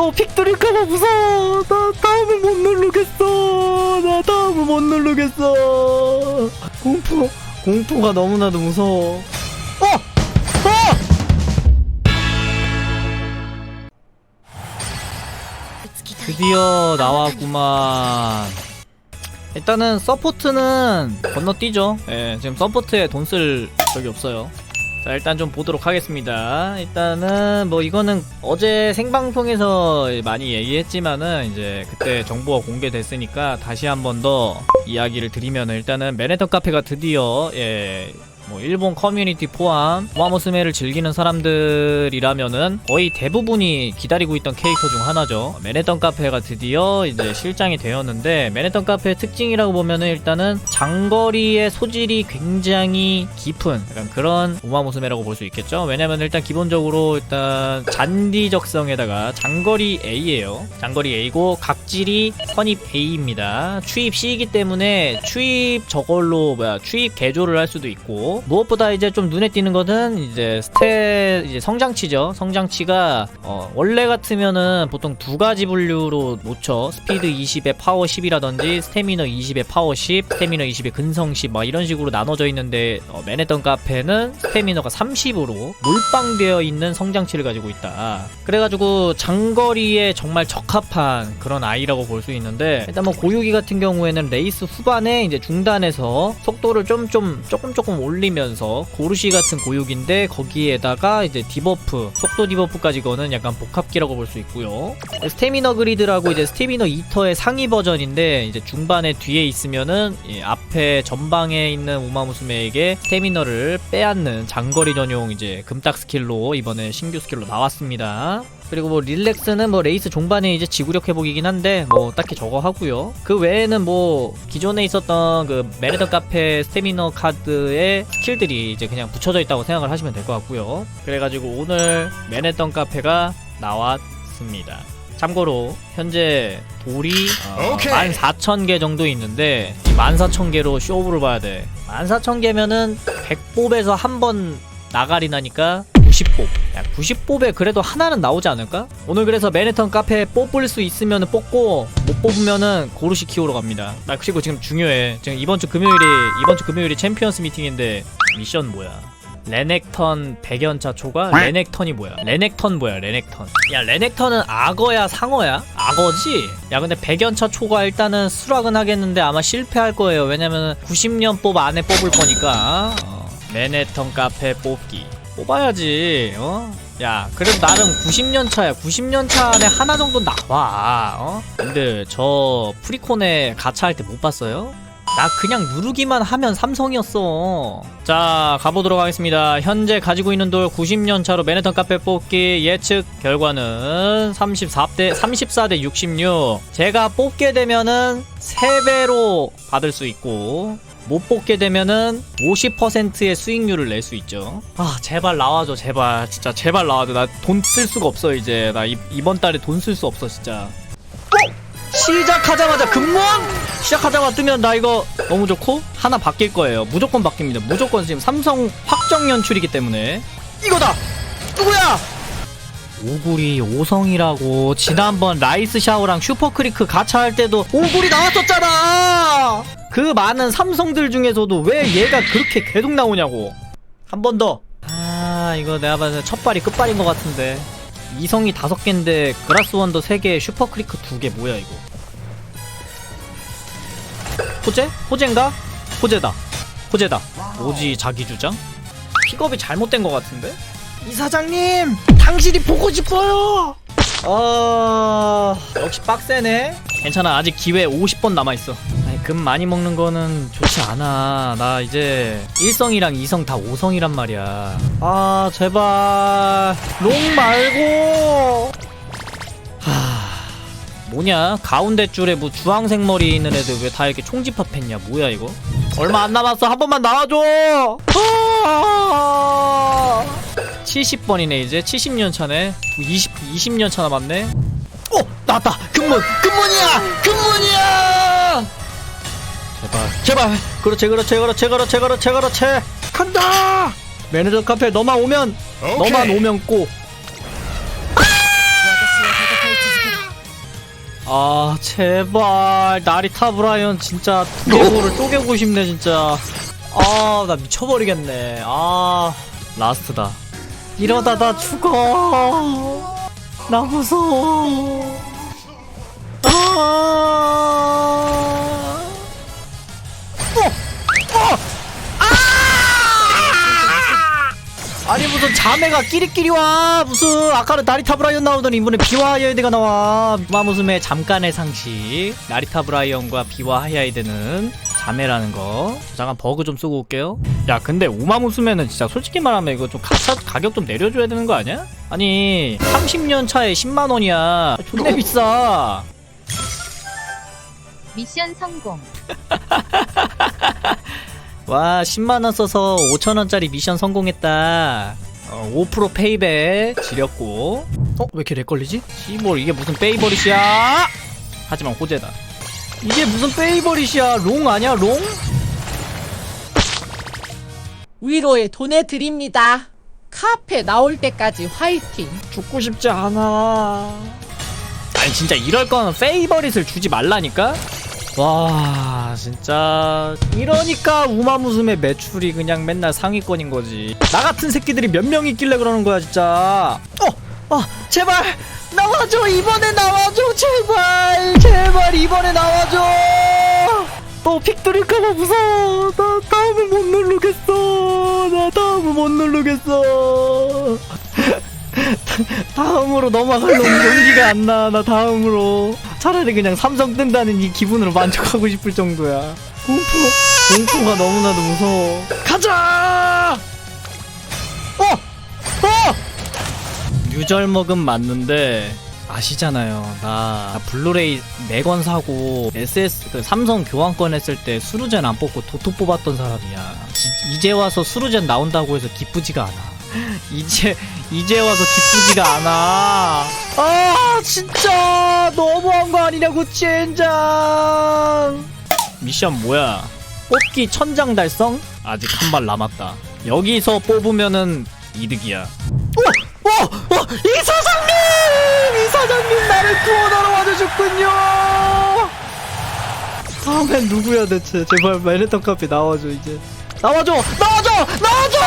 어, 픽 뚫릴까봐 무서워. 나 다음을 못 누르겠어. 나 다음을 못 누르겠어. 공포, 공포가 너무나도 무서워. 어! 어! 드디어 나왔구만. 일단은 서포트는 건너뛰죠. 예, 지금 서포트에 돈 쓸 적이 없어요. 자, 일단 좀 보도록 하겠습니다. 일단은 뭐 이거는 어제 생방송에서 많이 얘기했지만은 이제 그때 정보가 공개됐으니까 다시 한 번 더 이야기를 드리면은 일단은 맨해튼 카페가 드디어 예, 뭐 일본 커뮤니티 포함 우마무스메를 즐기는 사람들이라면은 거의 대부분이 기다리고 있던 캐릭터 중 하나죠. 맨해튼 카페가 드디어 이제 실장이 되었는데 맨해튼 카페의 특징이라고 보면은 일단은 장거리의 소질이 굉장히 깊은 약간 그런 우마무스메라고 볼 수 있겠죠. 왜냐면 일단 기본적으로 일단 잔디 적성에다가 장거리 A예요. 장거리 A고 각질이 선입 A입니다. 추입 C이기 때문에 추입 저걸로 뭐야 추입 개조를 할 수도 있고 무엇보다 이제 좀 눈에 띄는 것은 이제 스탯 이제 성장치죠. 성장치가 어, 원래 같으면은 보통 두 가지 분류로 놓죠. 스피드 20에 파워 10이라든지 스태미너 20에 파워 10, 스태미너 20에 근성 10, 막 이런 식으로 나눠져 있는데 어, 맨해튼 카페는 스태미너가 30으로 몰빵되어 있는 성장치를 가지고 있다. 그래가지고 장거리에 정말 적합한 그런 아이라고 볼 수 있는데 일단 뭐 고유기 같은 경우에는 레이스 후반에 이제 중단해서 속도를 좀 좀 조금 조금 올리 면서 고르시 같은 고유기인데 거기에다가 이제 디버프 속도 디버프까지 거는 약간 복합기라고 볼 수 있고요. 스태미너 그리드라고 이제 스태미너 이터의 상위 버전인데 이제 중반에 뒤에 있으면은 이 앞에 전방에 있는 우마무스메에게 스태미너를 빼앗는 장거리 전용 이제 금딱 스킬로 이번에 신규 스킬로 나왔습니다. 그리고 뭐 릴렉스는 뭐 레이스 종반에 이제 지구력 회복이긴 한데 뭐 딱히 저거 하고요. 그 외에는 뭐 기존에 있었던 그 메르더 카페 스태미너 카드의 스킬들이 이제 그냥 붙여져 있다고 생각을 하시면 될 것 같고요. 그래가지고 오늘 맨해튼 카페가 나왔습니다. 참고로 현재 돌이 어, 오케이. 14,000개 정도 있는데 이 14,000개로 쇼부를 봐야 돼. 14,000개면은 100뽑에서 한 번 나가리 나니까 90뽑. 야, 90뽑에 그래도 하나는 나오지 않을까? 오늘 그래서 맨해튼 카페 뽑을 수 있으면 뽑고 못 뽑으면은 고르시 키우러 갑니다. 나 그리고 지금 중요해. 지금 이번 주 금요일이 이번 주 금요일이 챔피언스 미팅인데 미션 뭐야? 레넥턴 100연차 초과? 레넥턴이 뭐야? 레넥턴 뭐야? 레넥턴. 야, 레넥턴은 악어야, 상어야? 악어지? 야, 근데 100연차 초과 일단은 수락은 하겠는데 아마 실패할 거예요. 왜냐면 90년 뽑 안에 뽑을 거니까. 어. 레넥턴 카페 뽑기. 뽑아야지, 어? 야, 그래도 나름 90년 차야. 90년 차 안에 하나 정도 나와, 어? 근데 저 프리콘에 가차할 때 못 봤어요? 나 그냥 누르기만 하면 삼성이었어. 자, 가보도록 하겠습니다. 현재 가지고 있는 돌 90년 차로 맨해튼 카페 뽑기 예측 결과는 34대 34대 66. 제가 뽑게 되면은 3배로 받을 수 있고 못 뽑게 되면은 50%의 수익률을 낼 수 있죠. 아, 제발 나와줘, 제발. 진짜 제발 나와줘. 나 돈 쓸 수가 없어, 이제. 나 이, 이번 달에 돈 쓸 수 없어, 진짜. 시작하자마자 금무원 시작하자마자 뜨면 나 이거 너무 좋고 하나 바뀔 거예요 무조건 바뀝니다 무조건 지금 삼성 확정 연출이기 때문에 이거다 누구야 오구리 오성이라고 지난번 라이스 샤오랑 슈퍼크리크 가차 할 때도 오구리 나왔었잖아 그 많은 삼성들 중에서도 왜 얘가 그렇게 계속 나오냐고 한 번 더 아 이거 내가 봤을 때 첫발이 끝발인 것 같은데 이성이 다섯 개인데 그라스 원더 세 개, 슈퍼크리크 두 개 뭐야 이거? 호재? 호재인가? 호재다. 호재다. 뭐지 자기 주장? 픽업이 잘못된 것 같은데? 이 사장님, 당신이 보고 싶어요. 아 역시 빡세네. 괜찮아 아직 기회 50번 남아 있어. 금 많이 먹는 거는 좋지 않아. 나 이제 1성이랑 2성 다 5성이란 말이야. 아, 제발. 롱 말고. 하. 뭐냐? 가운데 줄에 뭐 주황색 머리 있는 애들 왜 다 이렇게 총집합했냐? 뭐야, 이거? 얼마 안 남았어. 한 번만 나와줘! 아! 70번이네, 이제. 70년 차네. 20, 20년 차 남았네. 어! 나왔다! 금문! 금문이야! 금문이야! 제발. 제발. 그렇지 그렇지 그렇지 그렇지 그렇지 그렇지. 간다! 매니저 카페 너만 오면 오케이. 너만 오면 꼬 아 제발. 나리타 브라이언. 진짜 두개골을 쪼개고 싶네 진짜. 아 나 미쳐버리겠네. 아 라스트다. 이러다 나 죽어. 나 무서워 무슨 자매가 끼리끼리 와. 무슨 아까는 나리타 브라이언 나오더니 이번에 비와 하야이드가 나와. 마무스메 잠깐의 상식. 나리타 브라이언과 비와 하야이드는 자매라는 거. 잠깐 버그 좀 쓰고 올게요. 야 근데 우마무스메는 진짜 솔직히 말하면 이거 좀 가차, 가격 좀 내려줘야 되는 거 아니야? 아니 30년 차에 10만원이야. 존내 비싸. 미션 성공. 와 10만원 써서 5천원짜리 미션 성공했다 어, 5% 페이백 지렸고 어? 왜 이렇게 렉 걸리지? 씨뭘 이게 무슨 페이버릿이야 하지만 호재다 이게 무슨 페이버릿이야 롱 아니야 롱? 위로에 보내드립니다. 카페 나올 때까지 화이팅. 죽고 싶지 않아 아니 진짜 이럴 거면 페이버릿을 주지 말라니까? 와 진짜. 이러니까 우마무스의 매출이 그냥 맨날 상위권인 거지. 나 같은 새끼들이 몇 명 있길래 그러는 거야 진짜. 어! 아 제발 나와줘 이번에 나와줘 제발 제발 이번에 나와줘. 또픽 들을까봐 무서워. 나 다음에 못 누르겠어. 나 다음에 못 누르겠어 다음으로 넘어갈 너무 용기가 안 나. 나 다음으로 차라리 그냥 삼성 뜬다는 이 기분으로 만족하고 싶을 정도야. 공포, 공포가 너무나도 무서워. 가자! 어, 어! 유절먹은 맞는데 아시잖아요. 나, 나 블루레이 4권 사고 SS 그 삼성 교환권 했을 때 수루젠 안 뽑고 도토 뽑았던 사람이야. 이- 이제 와서 수루젠 나온다고 해서 기쁘지가 않아. 이제 이제 와서 기쁘지가 않아. 아 진짜 너무한 거 아니냐고 젠장. 미션 뭐야? 뽑기 천장 달성? 아직 한 발 남았다. 여기서 뽑으면은 이득이야. 어, 어, 어, 이 사장님! 이 사장님 나를 구원하러 와주셨군요. 다음엔 누구야 대체? 제발 매네터 카페 나와줘 이제. 나와줘! 나와줘! 나와줘!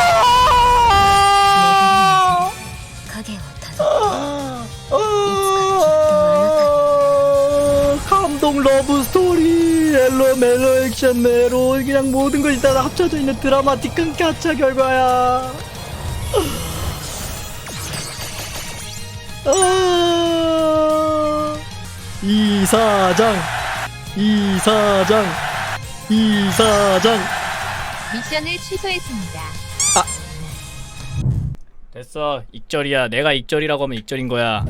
러브 스토리 엘로 멜로 액션 메로 그냥 모든 것이 다 합쳐져 있는 드라마틱한 가차 결과야. 아, 이 사장 이 사장 이 사장. 미션을 취소했습니다. 됐어. 익절이야. 내가 익절이라고 하면 익절인 거야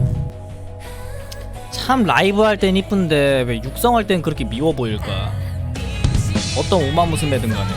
참 라이브 할 땐 이쁜데 왜 육성 할 땐 그렇게 미워 보일까? 어떤 오마무스매든 간에